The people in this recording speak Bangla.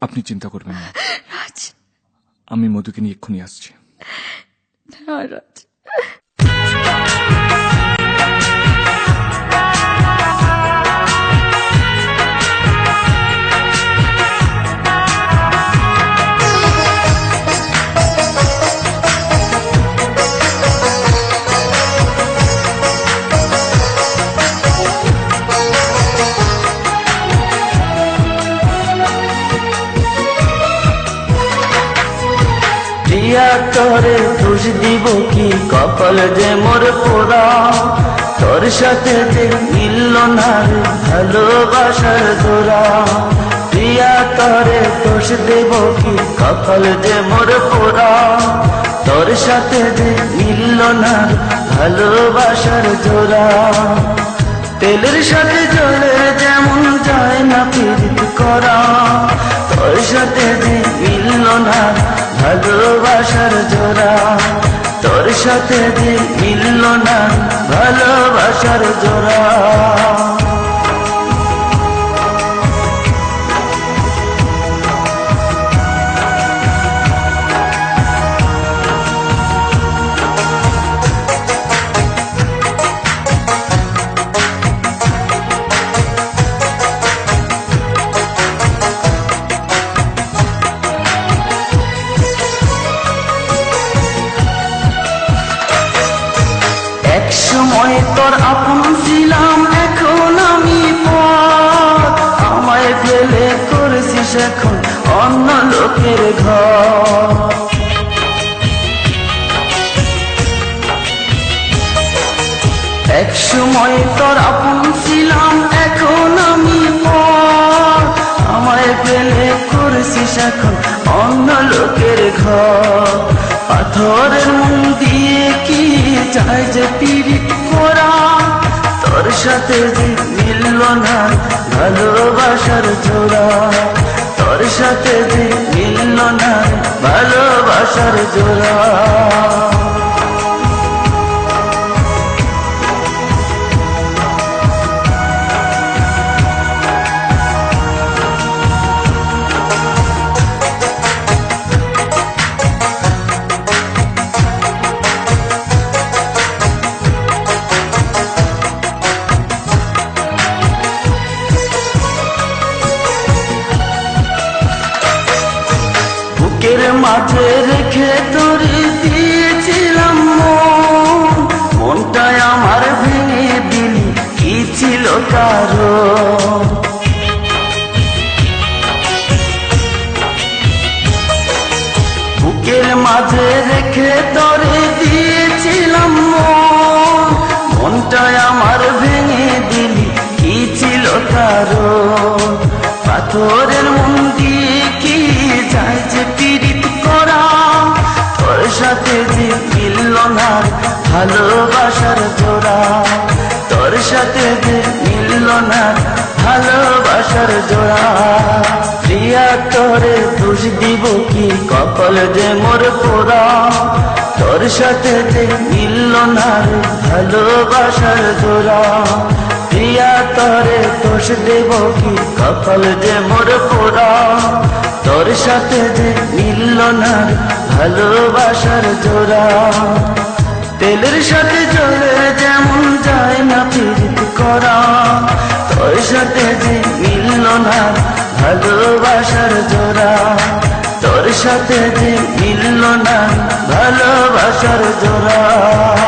আপনি চিন্তা করবেন না। আমি মধুকে নিয়ে এক্ষুনি আসছি। না রাজ। প্রিয়া তরে দোষ দিব কি কপাল যে মোর পোড়া? তোর সাথে মিলল না ভালোবাসার দোরা প্রিয়া তরে দোষ দেব কি কপাল যে মোর পোড়া? তোর সাথে যে মিলল না ভালোবাসার জোড়া। তেলের সাথে জলের যেমন যায় না পীড়িত করা। তোর সাথে যে মিলল না ভালোবাসার জোড়া। তোর সাথে দিন মিলল না ভালোবাসার জোড়া। সময় তোর আপন ছিলাম, এখন আমি পর। আমায় ফেলে করেছিস এখন অন্য লোকের ঘর। এক সময় তোর আপন ছিলাম, এখন আমি আমায় ফেলে করেছিস এখন অন্য লোকের ঘর। পাথরের মন দিয়ে কি চাই যে পিরিত করা তোর সাথে মিলল না, ভালোবাসার জোড়া। তোর সাথে মিলল না, ভালোবাসার জোড়া। মাঝে রেখে তোরে দিয়েছিলাম মন। মনটায় আমার ভেঙে দিলি, কি ছিল কারও বুকের মাঝে রেখে তোরে ভালোবাসার জোড়া, তোর সাথে যে মিলল না, ভালোবাসার জোড়া। প্রিয়া, তোরে দোষ দিব কি কপাল যে মোর পোড়া। তোর সাথে যে মিলল না ভালোবাসার জোড়া। প্রিয়া, তরে দোষ দেব কি কপাল যে মোর পোড়া। তোর সাথে যে মিলল না ভালোবাসার জোড়া। তেলের সাথে চলে যেমন যায় না পীড়িত করা, তোর সাথে যে মিলল না ভালোবাসার জোড়া, তোর সাথে যে মিলল না ভালোবাসার জোড়া।